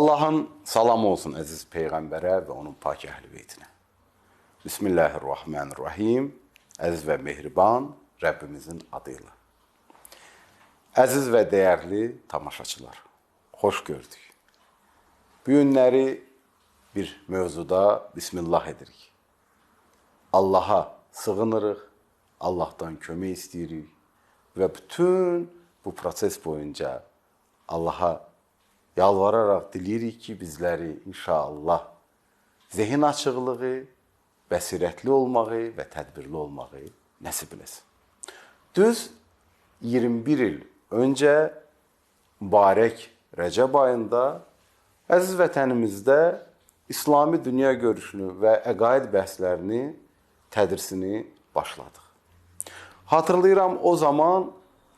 Allah'ın salamı olsun əziz Peyğəmbərə və onun pak əhl-i beytinə. Bismillahirrahmanirrahim. Əziz və mehriban Rəbbimizin adıyla. Əziz və dəyərli tamaşaçılar, xoş gördük. Bu günləri bir mövzuda Bismillah edirik. Allaha sığınırıq, Allahdan kömək istəyirik və bütün bu proses boyunca Allaha yalvararaq diləyirik ki, bizləri inşallah zehin açıqlığı, bəsirətli olmağı və tədbirli olmağı nəsib eləsin. Düz 21 il öncə mübarək Rəcəb ayında əziz vətənimizdə İslami dünya görüşünü və əqaid bəhslərini, tədrisini başladıq. Hatırlayıram o zaman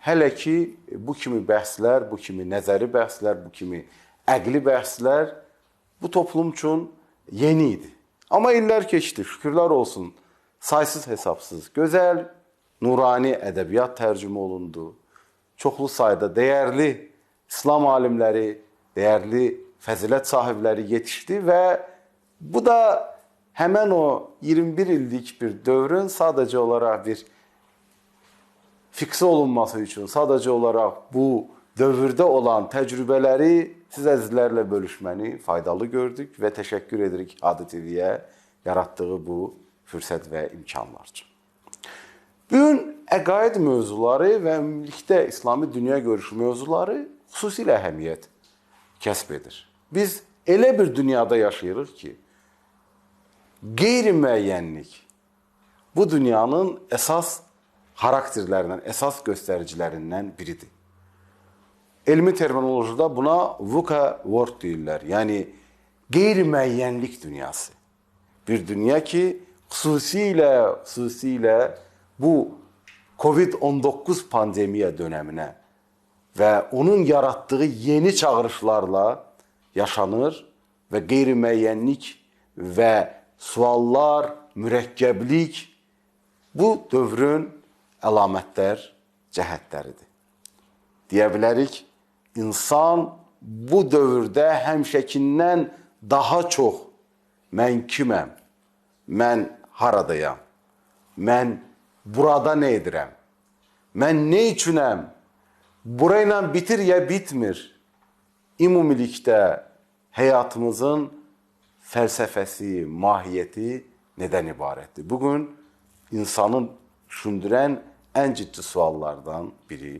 hələ ki bu kimi bəhslər, bu kimi nəzəri bəhslər, bu kimi əqli bəhslər bu toplum üçün yeni idi. Amma illər keçdi, şükürlər olsun. Saysız hesabsız gözəl, nurani ədəbiyyat tərcümə olundu. Çoxlu sayda dəyərli İslam alimləri, dəyərli fəzilət sahibləri yetişdi və bu da həmən o 21 illik bir dövrün sadəcə olaraq bir fiksə olunması üçün, sadəcə olaraq bu dövrdə olan təcrübələri siz əzizlərlə bölüşməni faydalı gördük və təşəkkür edirik Adi TV-yə yaratdığı bu fürsət və imkanlar üçün. Bu gün əqaid mövzuları və ümumilikdə İslami dünya görüşü mövzuları xüsusilə əhəmiyyət kəsb edir. Biz elə bir dünyada yaşayırıq ki, qeyri-müəyyənlik bu dünyanın əsas xarakterlərindən, əsas göstəricilərindən biridir. Elmi terminolojida buna VUCA world deyirlər. Yəni qeyri-müəyyənlik dünyası. Bir dünya ki, xüsusilə xüsusilə bu COVID-19 pandemiya dövrünə və onun yaratdığı yeni çağırışlarla yaşanır və qeyri-müəyyənlik və suallar, mürəkkəblik bu dövrün əlamətlər, cəhətləridir. Deyə bilərik, insan bu dövrdə həmişəkindən daha çox mən kiməm, mən haradayam, mən burada nə edirəm, mən nə üçünəm, burayla bitir ya bitmir. Ümumilikdə həyatımızın fəlsəfəsi, mahiyyəti nədən ibarətdir? Bu gün insanın düşündürən ən ciddi suallardan biri